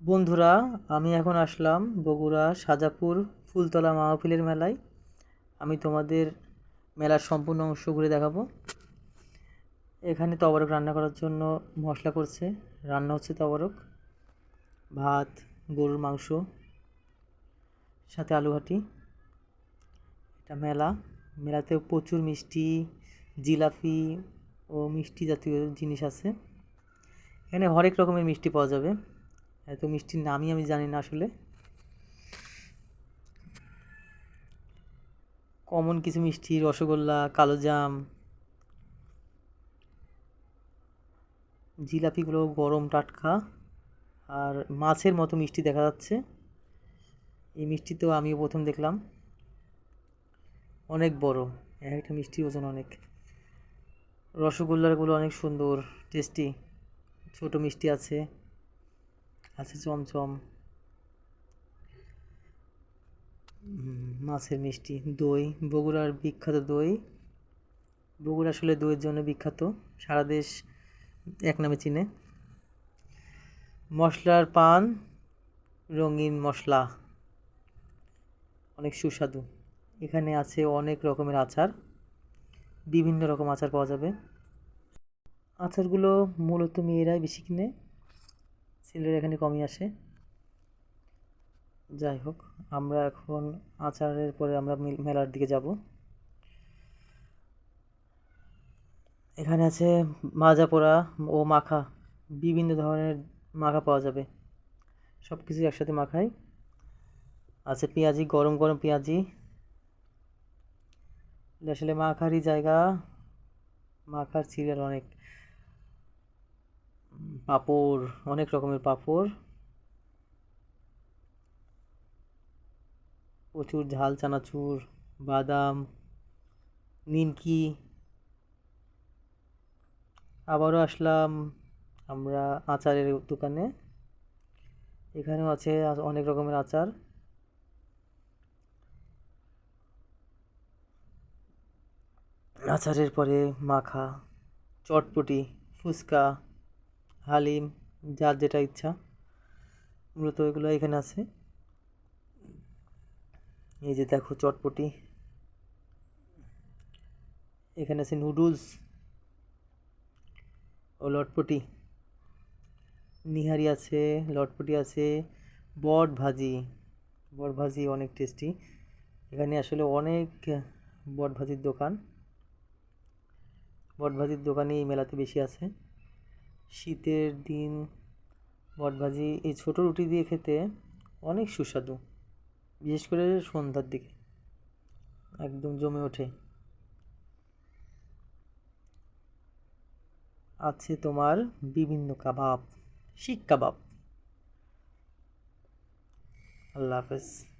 বন্ধুরা, আমি এখন আসলাম বগুড়া সাজাপুর ফুলতলা মাহফিলের মেলায়। আমি তোমাদের মেলার সম্পূর্ণ অংশ ঘুরে দেখাবো। এখানে তবরক রান্না করার জন্য মশলা করছে। রান্না হচ্ছে তবরক, ভাত, গরুর মাংস, সাথে আলু ঘাটি এটা মেলা। মেলাতে প্রচুর মিষ্টি, জিলাপি ও মিষ্টি জাতীয় জিনিস আছে। এখানে হরেক রকমের মিষ্টি পাওয়া যাবে। এত মিষ্টির নামই আমি জানি না আসলে। কমন কিছু মিষ্টি, রসগোল্লা কালোজাম জিলাপিগুলো গরম, টাটকা। আর মাছের মতো মিষ্টি দেখা যাচ্ছে। এই মিষ্টি তো আমিও প্রথম দেখলাম। অনেক বড়। এক একটা মিষ্টি ওজন অনেক। রসগোল্লাগুলো অনেক সুন্দর, টেস্টি। ছোট মিষ্টি আছে। আছে চমচম মাছের মিষ্টি, দই, বগুড়ার বিখ্যাত দই। বগুড়া আসলে দইয়ের জন্য বিখ্যাত, সারা দেশ এক নামে চিনে। মশলার পান, রঙিন মশলা, অনেক সুস্বাদু। এখানে আছে অনেক রকমের আচার, বিভিন্ন রকম আচার পাওয়া যাবে। আচারগুলো মূলত মেয়েরাই বেশি কিনে। ছেলেরা এখানে কমই আসে। যাই হোক, আমরা এখন আচারের পরে আমরা মেলার দিকে যাব। এখানে আছে মাজা পোড়া ও মাখা। বিভিন্ন ধরনের মাখা পাওয়া যাবে। সব কিছু একসাথে মাখাই। আছে পেঁয়াজি, গরম গরম পেঁয়াজি। আসলে মাখারই জায়গা। মাখার সিরিয়াল অনেক। পাঁপড়, অনেক রকমের পাঁপড়। প্রচুর ঝাল, চানাচুর, বাদাম, নিমকি। আবারও আসলাম আমরা আচারের দোকানে। এখানেও আছে অনেক রকমের আচার। আচারের পরে মাখা, চটপটি, ফুচকা। হালিম, যার যেটা ইচ্ছা। মূলত এগুলো এখানে আছে। এই যে দেখো চটপটি। এখানে আছে নুডলস ও লটপটি। নিহারি আছে, লটপটি আছে, বট ভাজি। বট ভাজি অনেক টেস্টি এখানে আসলে অনেক বট ভাজির দোকান। বট ভাজির দোকানই এই মেলাতে বেশি আছে। শীতের দিন বট ভাজি এই ছোটো রুটি দিয়ে খেতে অনেক সুস্বাদু, বিশেষ করে সন্ধ্যার দিকে। একদম জমে ওঠে। আছে তোমার বিভিন্ন কাবাব শিক কাবাব। আল্লাহ হাফেজ।